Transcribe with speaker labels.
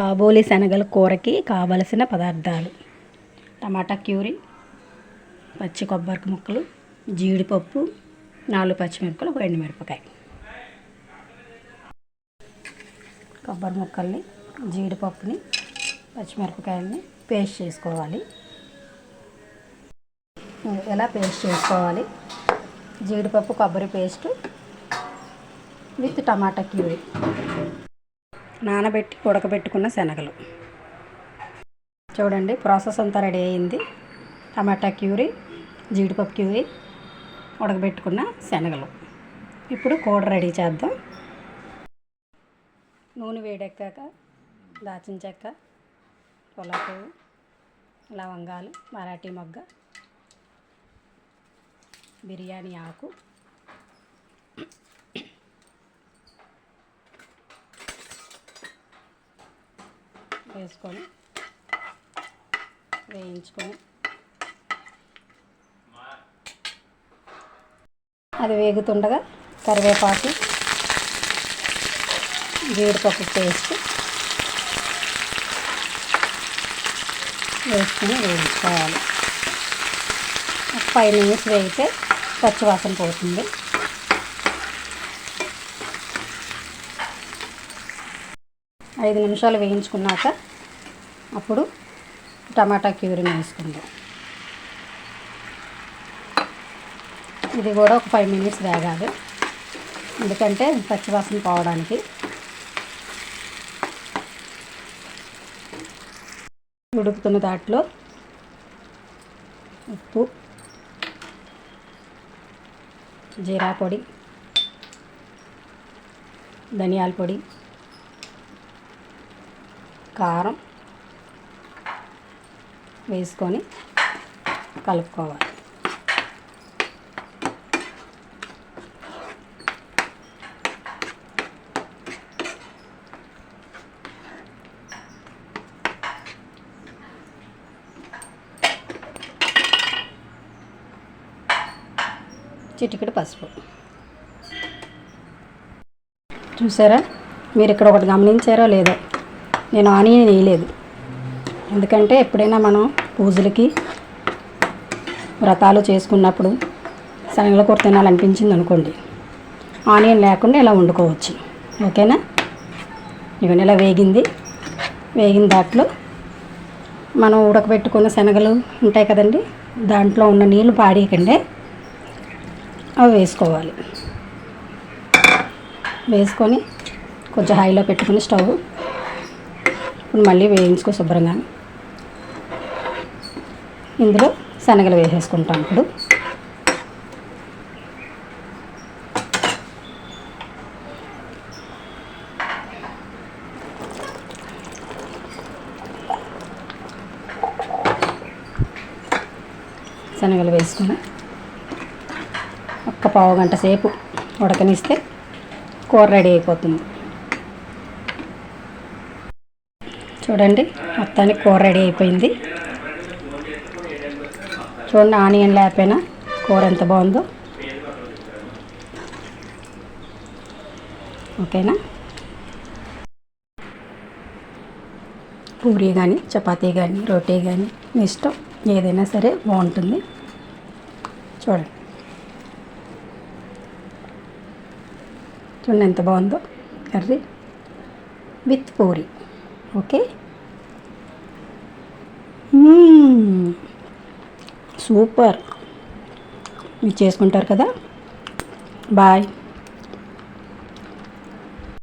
Speaker 1: కాబోలి శనగల కూరకి కావలసిన పదార్థాలు. టమాటా క్యూరీ పచ్చి కొబ్బరి ముక్కలు జీడిపప్పు నాలుగు పచ్చిమిరపకాయలు ఒక ఎండుమిరపకాయ. కొబ్బరి ముక్కల్ని జీడిపప్పుని పచ్చిమిరపకాయలని పేస్ట్ చేసుకోవాలి. ఎలా పేస్ట్ చేసుకోవాలి? జీడిపప్పు కొబ్బరి పేస్ట్ విత్ టమాటా క్యూరీ. నానబెట్టి ఉడకబెట్టుకున్న శనగలు. చూడండి ప్రాసెస్ అంతా రెడీ అయింది. టమాటా క్యూరీ జీడిపప్పు క్యూరీ ఉడకబెట్టుకున్న శనగలు. ఇప్పుడు కూర రెడీ చేద్దాం. నూనె వేడెక్కాక దాచిన చెక్క పొలాపు లవంగాలు మరాఠీ మొగ్గ బిర్యానీ ఆకు వేసుకొని వేయించుకొని అది వేగుతుండగా కరివేపాకు జీడిపప్పు పేస్ట్ వేసుకొని వేయించుకోవాలి. ఒక ఫైవ్ మినిట్స్ వేగితే పచ్చివాసన పోతుంది. ఐదు నిమిషాలు వేయించుకున్నాక అప్పుడు టమాటా క్యూరీని వేసుకుందాం. ఇది కూడా ఒక ఫైవ్ మినిట్స్ వేగాలి. ఎందుకంటే పచ్చివాసన పోవడానికి. ఉడుకుతున్న దాంట్లో ఉప్పు జీరా పొడి ధనియాల పొడి కారం వేసుకొని కలుపుకోవాలి. చిటికెడు పసుపు. చూసారా? మీరు ఇక్కడ ఒకటి గమనించారో లేదో? నేను ఆనియన్ వేయలేదు. ఎందుకంటే ఎప్పుడైనా మనం పూజలకి వ్రతాలు చేసుకున్నప్పుడు శనగల కూర తినాలనిపించింది అనుకోండి. ఆనియన్ లేకుండా ఇలా వండుకోవచ్చు. ఓకేనా? ఇవన్నీ ఇలా వేగింది. వేగిన దాంట్లో మనం ఉడకబెట్టుకున్న శనగలు ఉంటాయి కదండి దాంట్లో ఉన్న నీళ్ళు పాడేయకండి అవి వేసుకోవాలి. వేసుకొని కొంచెం హైలో పెట్టుకుని స్టవ్ ఇప్పుడు మళ్ళీ వేయించుకో శుభ్రంగా. ఇందులో శనగలు వేసేసుకుంటాం ఇప్పుడు. శనగలు వేసుకుని ఒక్క పావు గంట సేపు ఉడకనిస్తే కూర రెడీ అయిపోతుంది. చూడండి మొత్తానికి కూర రెడీ అయిపోయింది. చూడండి ఆనియన్ లేకపోయినా కూర ఎంత బాగుందో. ఓకేనా? పూరి కానీ చపాతీ కానీ రోటీ కానీ మీ ఇష్టం ఏదైనా సరే బాగుంటుంది. చూడండి. చూడండి ఎంత బాగుందో curry with puri. Okay? Super. మీరు చేసుకుంటారు కదా? బాయ్.